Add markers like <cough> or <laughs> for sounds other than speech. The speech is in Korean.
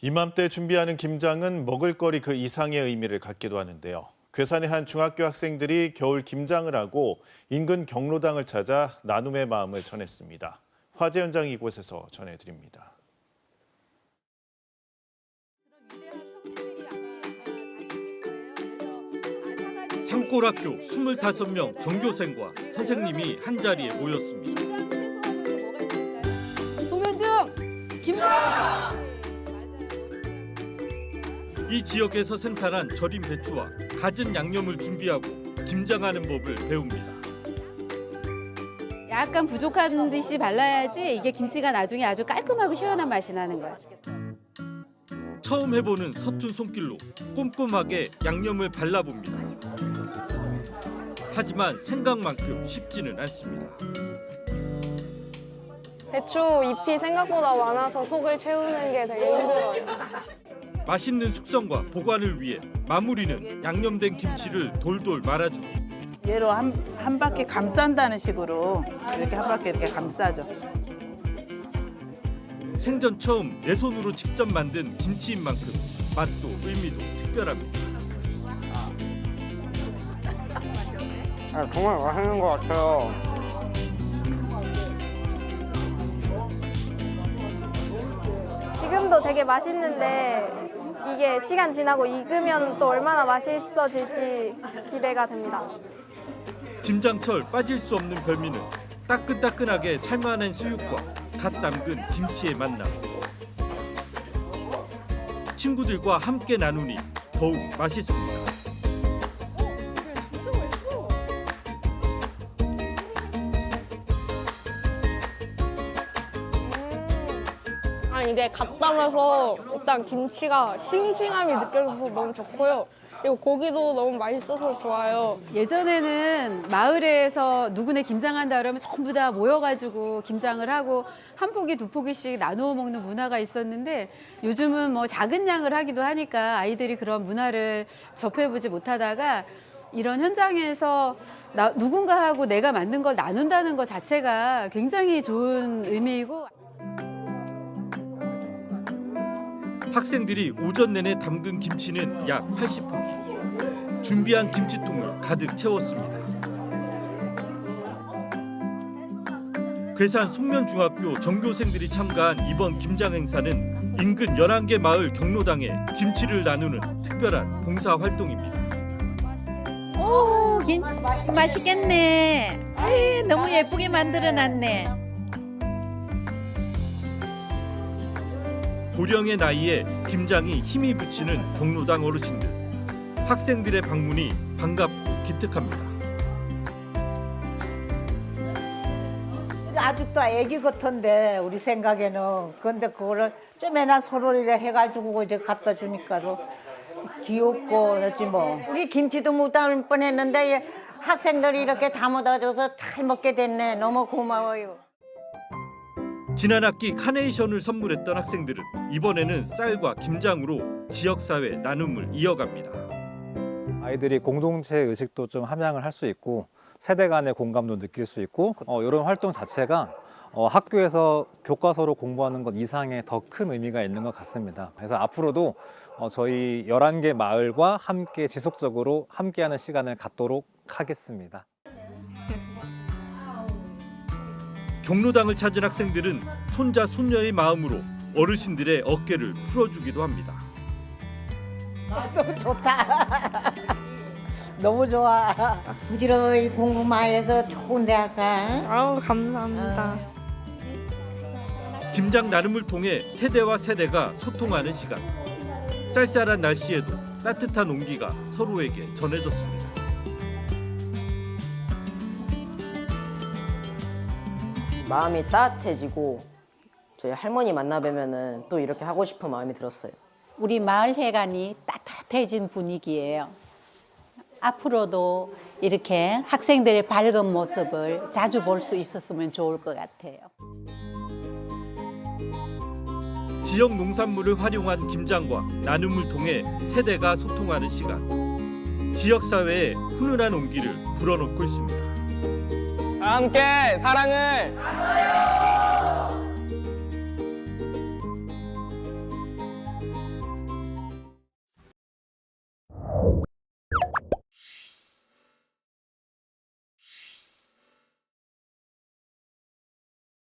이맘때 준비하는 김장은 먹을거리 그 이상의 의미를 갖기도 하는데요. 괴산의 한 중학교 학생들이 겨울 김장을 하고 인근 경로당을 찾아 나눔의 마음을 전했습니다. 화재 현장 이곳에서 전해드립니다. 산골학교 25명 전교생과 선생님이 한자리에 모였습니다. 소면중 김장 이 지역에서 생산한 절임 배추와 갖은 양념을 준비하고 김장하는 법을 배웁니다. 약간 부족한 듯이 발라야지 이게 김치가 나중에 아주 깔끔하고 시원한 맛이 나는 거야. 처음 해보는 서툰 손길로 꼼꼼하게 양념을 발라봅니다. 하지만 생각만큼 쉽지는 않습니다. 배추 잎이 생각보다 많아서 속을 채우는 게 되게 힘들어요. 맛있는 숙성과 보관을 위해 마무리는 양념된 김치를 돌돌 말아주기. 얘로 한, 한 바퀴 감싼다는 식으로 이렇게 한 바퀴 이렇게 감싸죠. 생전 처음 내 손으로 직접 만든 김치인 만큼 맛도 의미도 특별합니다. 아, 정말 맛있는 것 같아요. 지금도 되게 맛있는데 이게 시간 지나고 익으면 또 얼마나 맛있어질지 기대가 됩니다. 김장철 빠질 수 없는 별미는 따끈따끈하게 삶아낸 수육과 갓 담근 김치의 만남. 친구들과 함께 나누니 더욱 맛있습니다. 아 이게 갓 담아서 일단 김치가 싱싱함이 느껴져서 너무 좋고요. 그리고 고기도 너무 맛있어서 좋아요. 예전에는 마을에서 누구네 김장한다 그러면 전부 다 모여가지고 김장을 하고 한 포기 두 포기씩 나누어 먹는 문화가 있었는데 요즘은 뭐 작은 양을 하기도 하니까 아이들이 그런 문화를 접해보지 못하다가 이런 현장에서 나, 누군가하고 내가 만든 걸 나눈다는 것 자체가 굉장히 좋은 의미이고 학생들이 오전 내내 담근 김치는 약 80포기. 준비한 김치통을 가득 채웠습니다. 괴산 송면중학교 전교생들이 참가한 이번 김장 행사는 인근 11개 마을 경로당에 김치를 나누는 특별한 봉사 활동입니다. 오, 김 맛있겠네. 에이, 너무 예쁘게 만들어 놨네. 고령의 나이에 김장이 힘이 붙이는 경로당 어르신들. 학생들의 방문이 반갑고 기특합니다. 아직도 애기 같은데 우리 생각에는 근데 그거를 좀이나 서로 이래 해가지고 이제 갖다 주니까도 귀엽고 그렇지 뭐 우리 김치도 못 담을 뻔했는데 학생들이 이렇게 담아다줘서 잘 먹게 됐네. 너무 고마워요. 지난 학기 카네이션을 선물했던 학생들은 이번에는 쌀과 김장으로 지역사회 나눔을 이어갑니다. 아이들이 공동체 의식도 좀 함양을 할 수 있고 세대 간의 공감도 느낄 수 있고 어, 이런 활동 자체가 어, 학교에서 교과서로 공부하는 것 이상의 더 큰 의미가 있는 것 같습니다. 그래서 앞으로도 어, 저희 11개 마을과 함께 지속적으로 함께하는 시간을 갖도록 하겠습니다. 경로당을 찾은 학생들은 손자 손녀의 마음으로 어르신들의 어깨를 풀어주기도 합니다. 너무 좋다 <laughs> 너무 좋아 부지런히 공부 많이 해서 좋은 대학 가. 아우 감사합니다. 김장 나눔을 통해 세대와 세대가 소통하는 시간. 쌀쌀한 날씨에도 따뜻한 온기가 서로에게 전해졌습니다. 마음이 따뜻해지고 저희 할머니 만나 뵈면은 또 이렇게 하고 싶은 마음이 들었어요. 우리 마을 회관이 따뜻해진 분위기예요. 앞으로도 이렇게 학생들의 밝은 모습을 자주 볼 수 있었으면 좋을 것 같아요. 지역 농산물을 활용한 김장과 나눔을 통해 세대가 소통하는 시간. 지역 사회에 훈훈한 온기를 불어넣고 있습니다. 다 함께 사랑을